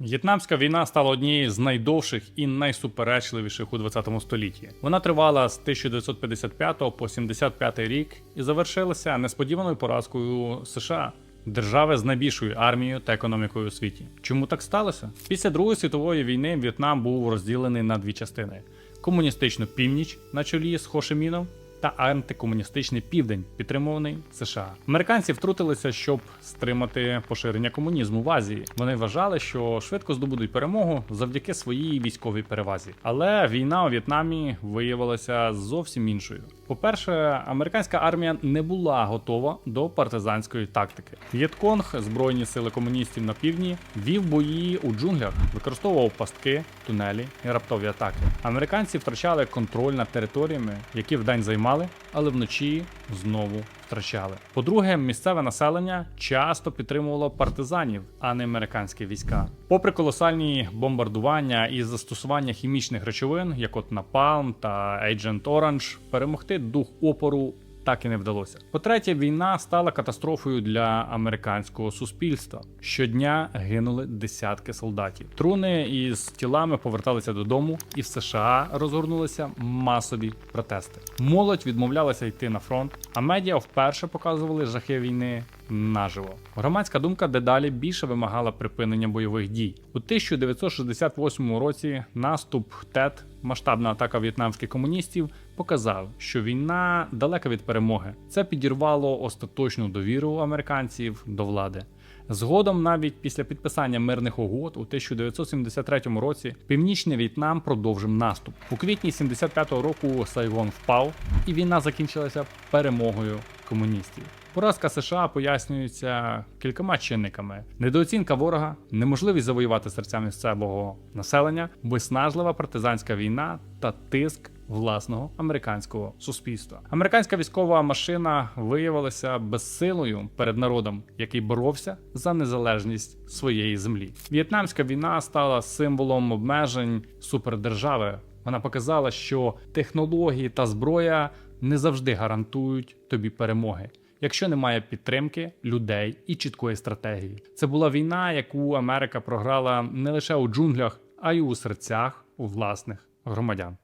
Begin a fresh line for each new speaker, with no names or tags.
В'єтнамська війна стала однією з найдовших і найсуперечливіших у 20 столітті. Вона тривала з 1955 по 75 рік і завершилася несподіваною поразкою США. Держави з найбільшою армією та економікою у світі. Чому так сталося? Після Другої світової війни В'єтнам був розділений на дві частини: комуністичну північ на чолі з Хошиміном та антикомуністичний південь, підтримуваний США. Американці втрутилися, щоб стримати поширення комунізму в Азії. Вони вважали, що швидко здобудуть перемогу завдяки своїй військовій перевазі. Але війна у В'єтнамі виявилася зовсім іншою. По-перше, американська армія не була готова до партизанської тактики. В'єтконг, збройні сили комуністів на півдні, вів бої у джунглях, використовував пастки, тунелі і раптові атаки. Американці втрачали контроль над територіями, які вдень займали, але вночі знову втрачали. По-друге, місцеве населення часто підтримувало партизанів, а не американські війська. Попри колосальні бомбардування і застосування хімічних речовин, як от Напалм та Agent Orange, перемогти дух опору так і не вдалося. По-третє, війна стала катастрофою для американського суспільства. Щодня гинули десятки солдатів. Труни із тілами поверталися додому, і в США розгорнулися масові протести. Молодь відмовлялася йти на фронт, а медіа вперше показували жахи війни наживо. Громадська думка дедалі більше вимагала припинення бойових дій. У 1968 році наступ ТЕТ, масштабна атака в'єтнамських комуністів, показав, що війна далека від перемоги. Це підірвало остаточну довіру американців до влади. Згодом, навіть після підписання мирних угод у 1973 році, північний В'єтнам продовжив наступ. У квітні 75-го року Сайгон впав, і війна закінчилася перемогою комуністів. Поразка США пояснюється кількома чинниками: недооцінка ворога, неможливість завоювати серця місцевого населення, виснажлива партизанська війна та тиск власного американського суспільства. Американська військова машина виявилася безсилою перед народом, який боровся за незалежність своєї землі. В'єтнамська війна стала символом обмежень супердержави. Вона показала, що технології та зброя не завжди гарантують тобі перемоги. Якщо немає підтримки людей і чіткої стратегії, це була війна, яку Америка програла не лише у джунглях, а й у серцях у власних громадян.